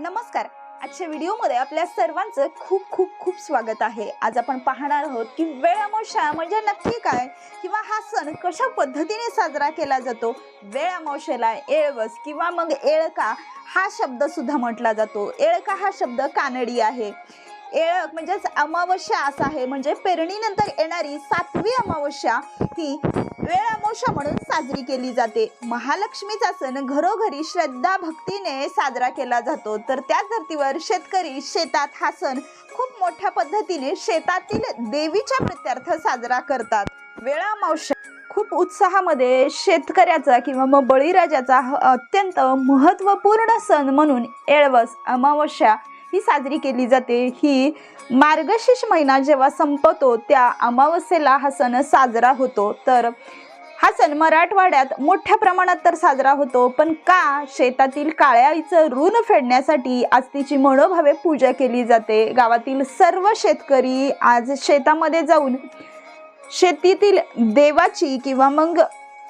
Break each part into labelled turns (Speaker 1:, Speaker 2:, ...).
Speaker 1: नमस्कार. आजच्या व्हिडिओमध्ये आपल्या सर्वांचं खूप खूप खूप स्वागत आहे. आज आपण पाहणार आहोत की वेळ म्हणजे नक्की काय किंवा हा सण कशा पद्धतीने साजरा केला जातो? वेळ अमावस्येला येळवस किंवा मग एळका हा शब्द सुद्धा म्हटला जातो. एळका हा शब्द कानडी आहे. येळक म्हणजेच अमावस्या असा आहे. म्हणजे पेरणीनंतर येणारी सातवी अमावस्या ही वेळ अमावस्या म्हणून साजरी केली जाते. महालक्ष्मीचा सण घरोघरी श्रद्धा भक्तीने साजरा केला जातो. तर त्याच धर्तीवर शेतकरी शेतात हा सण खूप मोठ्या पद्धतीने शेतातील देवीच्या प्रत्यर्थ साजरा करतात. वेळ अमावस्या खूप उत्साहामध्ये शेतकऱ्याचा किंवा मग बळीराजाचा अत्यंत महत्त्वपूर्ण सण म्हणून येळवस अमावस्या ही साजरी केली जाते. ही मार्गशीर्ष महिना जेव्हा संपतो त्या अमावस्येला हा सण साजरा होतो. तर हा सण मराठवाड्यात मोठ्या प्रमाणात तर साजरा होतो पण का शेतातील काळ्या आईचं ऋण फेडण्यासाठी आज तिची मनोभावे पूजा केली जाते. गावातील सर्व शेतकरी आज शेतामध्ये जाऊन शेतीतील देवाची किंवा मग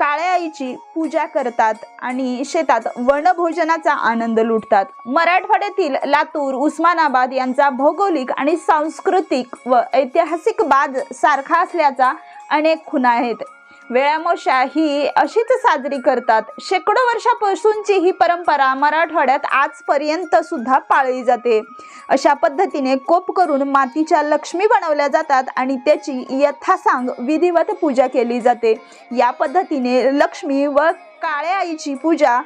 Speaker 1: काळ्या आईची पूजा करतात आणि शेतात वनभोजनाचा आनंद लुटतात. मराठवाड्यातील लातूर उस्मानाबाद यांचा भौगोलिक आणि सांस्कृतिक व ऐतिहासिक बाज सारखा असल्याचा अनेक खुणा आहेत. वेळामोशा ही अशीच साजरी करतात. शेकडो वर्षापासूनची ही परंपरा मराठवाड्यात आजपर्यंत सुद्धा पाळली जाते. अशा पद्धतीने कोप करून मातीच्या लक्ष्मी बनवल्या जातात आणि त्याची यथासांग विधिवत पूजा केली जाते. या पद्धतीने लक्ष्मी व काळ्या आईची पूजा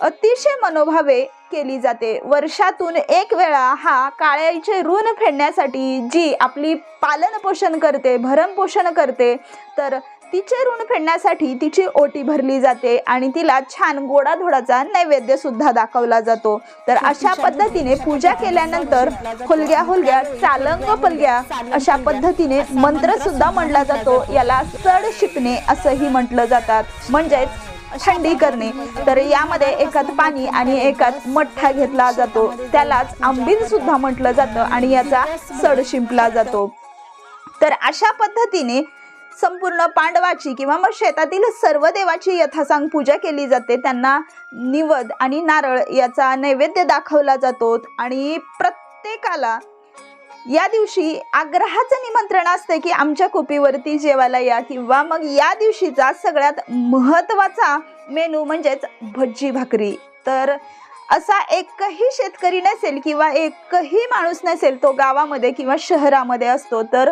Speaker 1: अतिशय मनोभावे केली जाते. वर्षातून एक वेळा हा काळ्या आईचे ऋण फेडण्यासाठी जी आपली पालनपोषण करते भरणपोषण करते तर तिचे ऋण फेडण्यासाठी तिची ओटी भरली जाते आणि तिला छान गोडाधोडाचा नैवेद्य सुद्धा दाखवला जातो. तर अशा पद्धतीने पूजा केल्यानंतर होलग्या होलग्या चालंग पलग्या अशा पद्धतीने मंत्र सुद्धा म्हणला जातो. याला सड शिपणे असंही म्हटलं जातात. म्हणजेच थंडी करणे. तर यामध्ये एकात पाणी आणि एकात मठ्ठा घेतला जातो. त्यालाच आंबील सुद्धा म्हटलं जातं आणि याचा सड शिंपला जातो. तर अशा पद्धतीने संपूर्ण पांडवाची किंवा मग शेतातील सर्व देवाची यथासांग पूजा केली जाते. त्यांना निवद आणि नारळ याचा नैवेद्य दाखवला जातो आणि प्रत्येकाला या दिवशी आग्रहाचं निमंत्रण असते की आमच्या कुपीवरती जेवायला या किंवा मग या दिवशीचा सगळ्यात महत्त्वाचा मेनू म्हणजेच भज्जी भाकरी. तर असा एकही शेतकरी नसेल किंवा एकही माणूस नसेल तो गावामध्ये किंवा शहरामध्ये असतो तर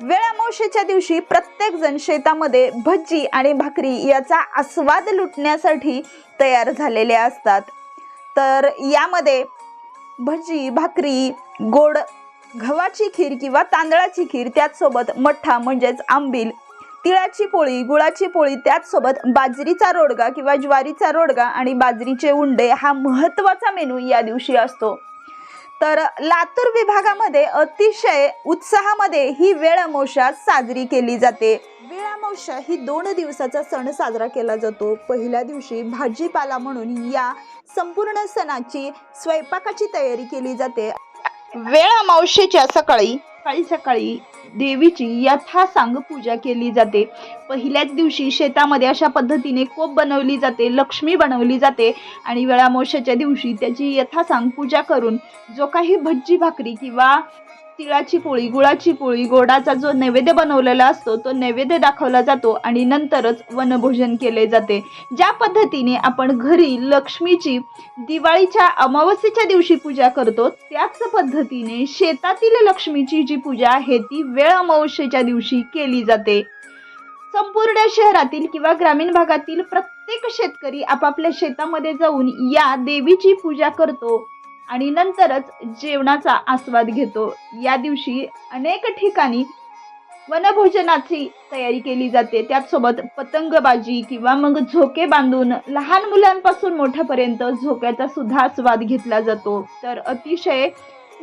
Speaker 1: वेळामावशीच्या दिवशी प्रत्येक जण शेतामध्ये भज्जी आणि भाकरी याचा आस्वाद लुटण्यासाठी तयार झालेले असतात. तर यामध्ये भजी भाकरी गोड गव्हाची खीर किंवा तांदळाची खीर त्याचसोबत मठ्ठा म्हणजेच आंबील तिळाची पोळी गुळाची पोळी त्याचसोबत बाजरीचा रोडगा किंवा ज्वारीचा रोडगा आणि बाजरीचे उंडे हा महत्त्वाचा मेनू या दिवशी असतो. तर लातूर विभागामध्ये अतिशय उत्साहामध्ये ही वेळामोशा साजरी केली जाते. वेळामोशा ही दोन दिवसाचा सण साजरा केला जातो. पहिल्या दिवशी भाजीपाला म्हणून या संपूर्ण सणाची स्वयंपाकाची तयारी केली जाते. वेळामावशेच्या सकाळी सकाळी सकाळी देवीची यथासांग पूजा केली जाते. पहिल्याच दिवशी शेतामध्ये अशा पद्धतीने कोप बनवली जाते लक्ष्मी बनवली जाते आणि वेळामोशाच्या दिवशी त्याची यथासांग पूजा करून जो काही भज्जी भाकरी किंवा तिळाची पोळी गुळाची पोळी गोडाचा जो नैवेद्य बनवलेला असतो तो नैवेद्य दाखवला जातो आणि नंतरच वनभोजन केले जाते. ज्या पद्धतीने आपण घरी लक्ष्मीची दिवाळीच्या अमावस्येच्या दिवशी पूजा करतो त्याच पद्धतीने शेतातील लक्ष्मीची जी पूजा आहे ती वेळ अमावस्येच्या दिवशी केली जाते. संपूर्ण शहरातील किंवा ग्रामीण भागातील प्रत्येक शेतकरी आपापल्या शेतामध्ये जाऊन या देवीची पूजा करतो. आणि नंतरच जेवणाचा आस्वाद घेतो. या दिवशी अनेक ठिकाणी वनभोजनाची तयारी केली जाते. त्याचसोबत पतंगबाजी किंवा मग झोके बांधून लहान मुलांपासून मोठ्यापर्यंत झोक्याचा सुद्धा आस्वाद घेतला जातो. तर अतिशय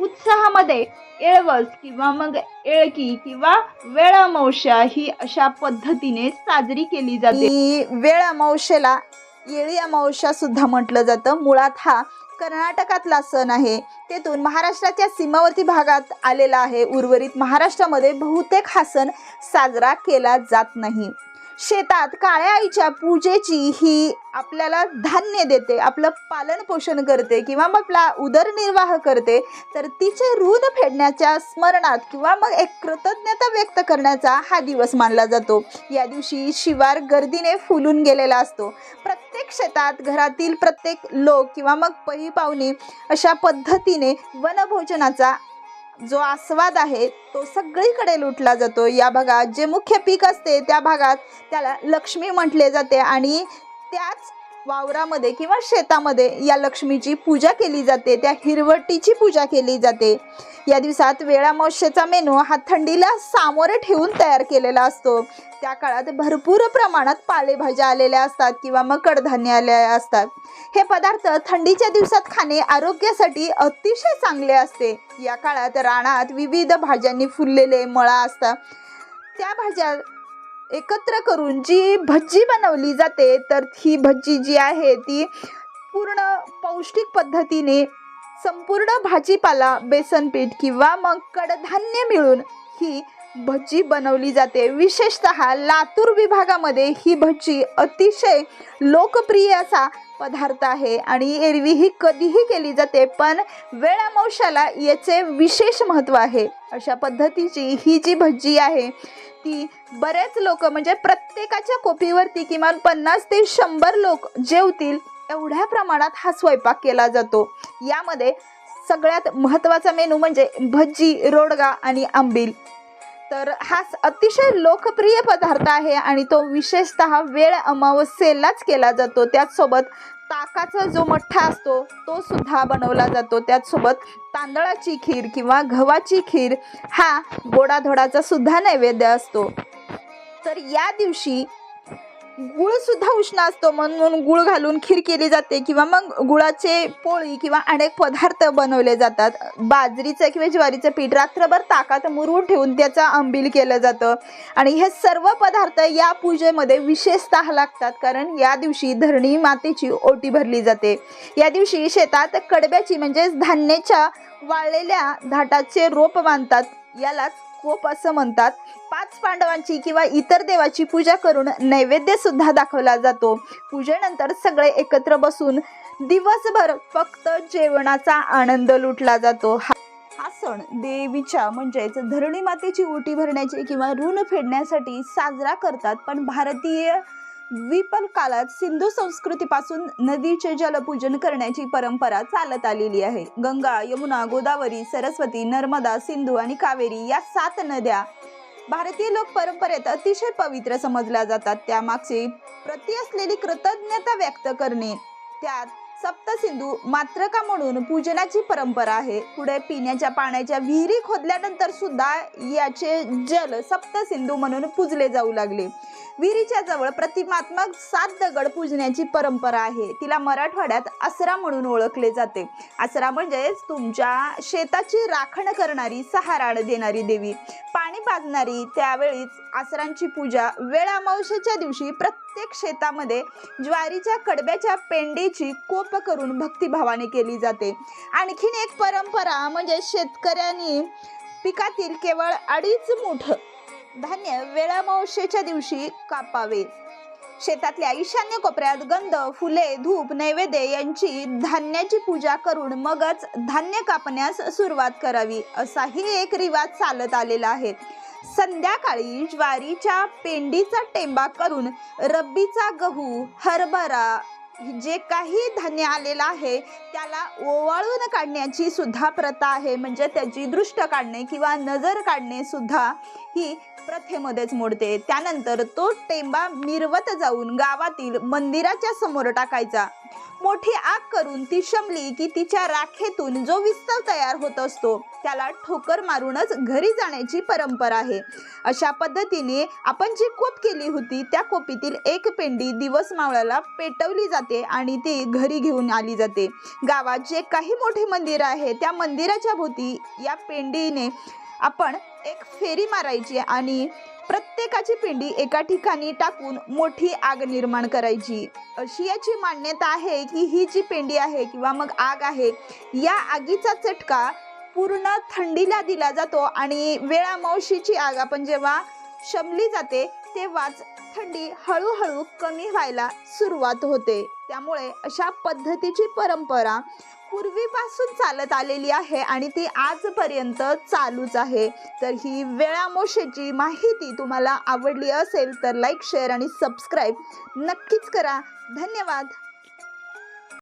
Speaker 1: उत्साहामध्ये येळवस किंवा मग येळकी किंवा वेळअमावश्या ही अशा पद्धतीने साजरी केली जाते. वेळ अमावस्येला येळी अमावस्या सुद्धा म्हटलं जातं. मुळात हा कर्नाटकातला सण आहे. तेथून महाराष्ट्राच्या सीमावर्ती भागात आलेला आहे. उर्वरित महाराष्ट्रामध्ये बहुतेक हा सण साजरा केला जात नाही. शेतात काळ्या आईच्या पूजेची ही आपल्याला धान्य देते आपलं पालन पोषण करते किंवा मग आपला उदरनिर्वाह करते तर तिचे ऋण फेडण्याच्या स्मरणात किंवा मग एक कृतज्ञता व्यक्त करण्याचा हा दिवस मानला जातो. या दिवशी शिवार गर्दीने फुलून गेलेला असतो. प्रत्येक प्रत्येक शेतात घरातील प्रत्येक लोक किंवा मग पही पाहुणे अशा पद्धतीने वनभोजनाचा जो आस्वाद आहे तो सगळीकडे लुटला जातो. या भागात जे मुख्य पीक असते त्या भागात त्याला लक्ष्मी म्हटले जाते आणि त्याच वावरामध्ये किंवा शेतामध्ये या लक्ष्मीची पूजा केली जाते त्या हिरवटीची पूजा केली जाते. या दिवसात वेळामोशेचा मेनू हा थंडीला सामोरे ठेवून तयार केलेला असतो. त्या काळात भरपूर प्रमाणात पालेभाज्या आलेल्या असतात किंवा मग कडधान्य आलेल्या असतात. हे पदार्थ थंडीच्या दिवसात खाणे आरोग्यासाठी अतिशय चांगले असते. या काळात रानात विविध भाज्यांनी फुललेले मळा असतात. त्या भाज्या एकत्र करून जी भज्जी बनवली जाते तर ही भज्जी जी आहे ती पूर्ण पौष्टिक पद्धतीने संपूर्ण भाजीपाला बेसन पीठ किंवा मग कडधान्य मिळून ही भज्जी बनवली जाते. विशेषतः लातूर विभागामध्ये ही भज्जी अतिशय लोकप्रिय असा पदार्थ आहे. आणि एरवी ही कधीही केली जाते पण वेळामोशाला याचे विशेष महत्त्व आहे. अशा पद्धतीची ही जी भजी आहे ती बरेच लोक म्हणजे प्रत्येकाच्या कोपीवरती किमान पन्नास ते शंभर लोक जेवतील एवढ्या प्रमाणात हा स्वयंपाक केला जातो. यामध्ये सगळ्यात महत्त्वाचा मेनू म्हणजे भज्जी रोडगा आणि आंबील. तर हा अतिशय लोकप्रिय पदार्थ आहे आणि तो विशेषतः वेळ अमावस्येलाच केला जातो. त्याचसोबत ताकाचा जो मठ्ठा असतो तो सुद्धा बनवला जातो. त्याचसोबत तांदळाची खीर किंवा गव्हाची खीर हा गोडाधोडाचा सुद्धा नैवेद्य असतो. तर या दिवशी गुळ सुद्धा उष्ण असतो. म्हणून गुळ घालून खीर केली जाते किंवा मग गुळाचे पोळी किंवा अनेक पदार्थ बनवले जातात. बाजरीचं किंवा ज्वारीचं पीठ रात्रभर ताकात मुरवून ठेवून त्याचा आंबील केलं जातं. आणि हे सर्व पदार्थ या पूजेमध्ये विशेषतः लागतात. कारण या दिवशी धरणी मातेची ओटी भरली जाते. या दिवशी शेतात कडब्याची म्हणजेच धान्याच्या वाळलेल्या धाटाचे रोप बांधतात. यालाच कोप असं म्हणतात. पाच पांडवांची किंवा इतर देवाची पूजा करून नैवेद्य सुद्धा दाखवला जातो. पूजेनंतर सगळे एकत्र बसून दिवसभर फक्त जेवणाचा आनंद लुटला जातो. हा हा सण देवीच्या म्हणजेच धरणी मातेची ओटी भरण्याची किंवा ऋण फेडण्यासाठी साजरा करतात. पण भारतीय द्विपल काळात सिंधू संस्कृतीपासून नदीचे जलपूजन करण्याची परंपरा चालत आलेली आहे. गंगा यमुना गोदावरी सरस्वती नर्मदा सिंधू आणि कावेरी या सात नद्या भारतीय लोक परंपरेत अतिशय पवित्र समजल्या जातात. त्यामागची प्रती असलेली कृतज्ञता व्यक्त करणे त्यात सप्तसिंधू मात्रका म्हणून पूजनाची परंपरा आहे? पुढे पिण्याच्या पाण्याच्या विहिरी खोदल्यानंतर सुद्धा याचे जल सप्तसिंधू म्हणून पूजले जाऊ लागले. विहिरीच्या जवळ प्रतिमात्मक सात दगड पूजण्याची परंपरा आहे. तिला मराठवाड्यात आसरा म्हणून ओळखले जाते. आसरा म्हणजेच तुमच्या शेताची राखण करणारी सहाराण देणारी देवी. पाणी पाजणारी त्यावेळीच आसरांची पूजा वेळ अमावस्येच्या दिवशी प्रत्येक शेतामध्ये ज्वारीच्या कडब्याच्या पेंडीची कोप करून भक्तिभावाने केली जाते. आणखीन एक परंपरा म्हणजे शेतकऱ्यांनी पिकातील केवळ अडीच मुठ धान्य वेळामावशेच्या दिवशी कापावे. शेतातल्या ईशान्य कोपऱ्यात गंध फुले धूप नैवेद्य यांची धान्याची पूजा करून मगच धान्य कापण्यास सुरुवात करावी असाही एक रिवाज चालत आलेला आहे. संध्याकाळी ज्वारीच्या पेंडीचा टेंबा करून रब्बीचा गहू हरभरा जे काही धान्य आलेलं आहे त्याला ओवाळून काढण्याची सुद्धा प्रथा आहे. म्हणजे त्याची दृष्ट काढणे किंवा नजर काढणे सुद्धा ही प्रथेमध्येच मोडते. त्यानंतर तो टेंबा मिरवत जाऊन गावातील मंदिराच्या समोर टाकायचा. मोठी आग करून ती शमली की तिच्या राखेतून जो विस्तव तयार होत असतो त्याला ठोकर मारूनच घरी जाण्याची परंपरा आहे. अशा पद्धतीने आपण जी कोप केली होती त्या कोपीतील एक पेंडी दिवस मावळाला पेटवली जाते आणि ती घरी घेऊन आली जाते. गावात जे काही मोठे मंदिर आहे त्या मंदिराच्या भोवती या पेंडीने आपण एक फेरी मारायची आणि प्रत्येकाची पिंडी एका ठिकाणी टाकून मोठी आग निर्माण करायची. अशी याची मान्यता आहे की ही जी पेंडी आहे किंवा मग आग आहे या आगीचा चटका पूर्ण थंडीला दिला जातो आणि वेळामावशीची आग आपण जेव्हा शमली जाते तेव्हाच थंडी हळूहळू कमी व्हायला सुरुवात होते. त्यामुळे अशा पद्धतीची परंपरा पूर्वीपासून चालत आलेली आहे आणि ती आजपर्यंत चालूच आहे. तर ही वेळामोशेची माहिती तुम्हाला आवडली असेल तर लाईक शेअर आणि सबस्क्राईब नक्कीच करा. धन्यवाद.